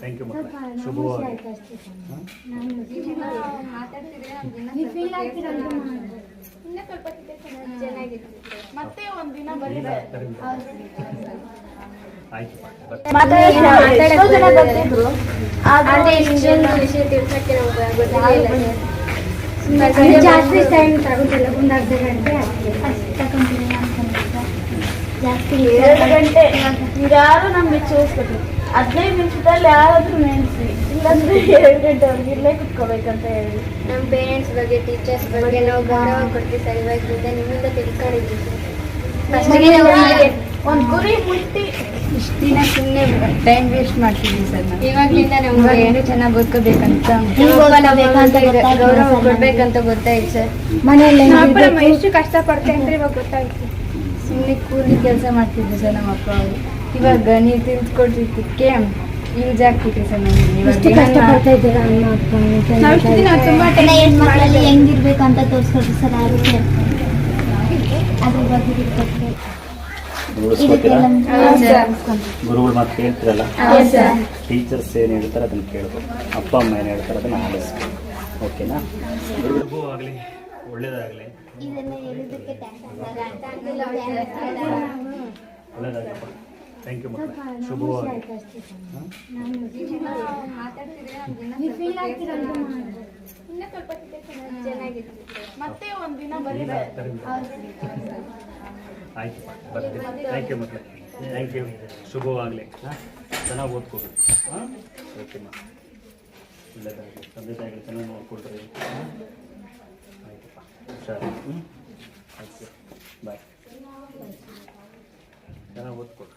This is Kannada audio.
ಥ್ಯಾಂಕ್ ಯು ಮಕ್ಕಳೇ ಶುಭವಾಗಿ ಮತ್ತೆ ಒಂದಿನ ಆದ್ರೆ ಇಷ್ಟೊಂದು ವಿಷಯ ತಿಳ್ಸಕ್ಕೆ ಗೊತ್ತಿಲ್ಲ ಜಾಸ್ತಿ ಟೈಮ್ ತಗೋತಿಲ್ಲ. ಒಂದು ಅರ್ಧ ಗಂಟೆ ಅಷ್ಟೇ ಜಾಸ್ತಿ ಎರಡು ಗಂಟೆ. ಯಾರು ನಮ್ಗೆ ಚೂಸ್ಕೊಟ್ರು ಹದಿನೈದು ನಿಮಿಷದಲ್ಲಿ ಯಾರಾದ್ರೂ ನೆನೆಸಿ. ಇಲ್ಲಾಂದ್ರೆ ಎರಡು ಗಂಟೆವರೆಗೆ ಇಲ್ಲೇ ಕುತ್ಕೋಬೇಕಂತ ಹೇಳಿ. ನಮ್ಮ ಪೇರೆಂಟ್ಸ್ ಬಗ್ಗೆ ಟೀಚರ್ಸ್ ಬಗ್ಗೆ ನಾವು ಗೌರವ ಕೊಟ್ಟು ಸರಿಯಾಗಿ ನಿಮ್ಮಿಂದ ತಿಳ್ಕೊಂಡಿದ್ದೀವಿ ಫಸ್ಟಿಗೆ ಒಂದು ಗುರಿ ಮುಟ್ಟಿ. ಇಷ್ಟು ದಿನ ಸುಮ್ಮನೆ ಟೈಮ್ ವೇಸ್ಟ್ ಮಾಡ್ತಿದ್ವಿ ಸರ್ ನಾವು ಇವಾಗ್ಲಿಂದ ಇವಾಗ ನಮ್ಗೆ ಏನು ಚೆನ್ನಾಗಿ ಓದ್ಕೋಬೇಕಂತ. ಗೌರವ ಕೊಡ್ಬೇಕಂತ ಗೊತ್ತಾಯ್ತು ಸರ್. ಮನೆಯಲ್ಲಿ ಎಷ್ಟು ಕಷ್ಟಪಡ್ತೇವೆ ಅಂದ್ರೆ ಇವಾಗ ಗೊತ್ತಾಯ್ತು. ಸುಮ್ಮನೆ ಕೂಲಿ ಕೆಲಸ ಮಾಡ್ತಿದ್ವಿ ಸರ್ ನಮ್ಮ ಅಪ್ಪ ಅವರು. ಇವಾಗ ನೀವು ತಿಳ್ಕೊಟ್ಟಿದ್ದಕ್ಕೆ ಯೂಸ್ ಆಗ್ತಿದೆ ಸರ್ ನಮಗೆ ಕಷ್ಟಪಡ್ತಾ ಇದ್ದೀರಾ ಹೆಣ್ಮಕ್ಳಲ್ಲಿ ಹೆಂಗಿರ್ಬೇಕು ಅಂತ ತೋರಿಸ್ಕೊಡ್ರಿ ಸರ್ ಆ ರೀತಿ ಅದ್ರ ಬಗ್ಗೆ ಗುರುಗಳು ಮಾತು ಕೇಳ್ತಿರಲ್ಲ? ಟೀಚರ್ಸ್ ಏನು ಹೇಳ್ತಾರೆ ಅದನ್ನ ಕೇಳ್ಬೇಕು. ಅಪ್ಪ ಅಮ್ಮ ಏನು ಹೇಳ್ತಾರೆ ಅದನ್ನ ಆಲಿಸ್ಬೇಕು. ಓಕೆನಾ? ಗುರುಗಳಿಗೂ ಆಗಲಿ ಒಳ್ಳೇದಾಗಲಿ. ಥ್ಯಾಂಕ್ ಯು ಮಕ್ಕಳೇ. ಶುಭವಾಗಿ ನೀವು ಫೀಲ್ ಆಗ್ತೀರಲ್ಲ ಇನ್ನೂ ಸ್ವಲ್ಪ ಚೆನ್ನಾಗಿತ್ತು ಮತ್ತೆ ಒಂದಿನ ಆಯ್ತು ಬರ್ತೀನಿ. ಥ್ಯಾಂಕ್ ಯು ಮಕ್ಕಳೇ. ಥ್ಯಾಂಕ್ ಯು ಶುಭವಾಗಲಿ. ಹಾಂ? ಚೆನ್ನಾಗಿ ಓದ್ಕೋಬೇಕು. ಹಾಂ? ಓಕೆಮ್ಮ ಒಳ್ಳೇದಾಗಲಿ ತಂದೆ ತಾಯಿಗಳು ಚೆನ್ನಾಗಿ ನೋಡ್ಕೊಳ್ರಿ ಆಯ್ತಪ್ಪ. ಹುಷಾರು. ಹ್ಞೂ ಆಯ್ತು ಬಾಯ್ ಚೆನ್ನಾಗಿ ಓದ್ಕೊಳ್ರಿ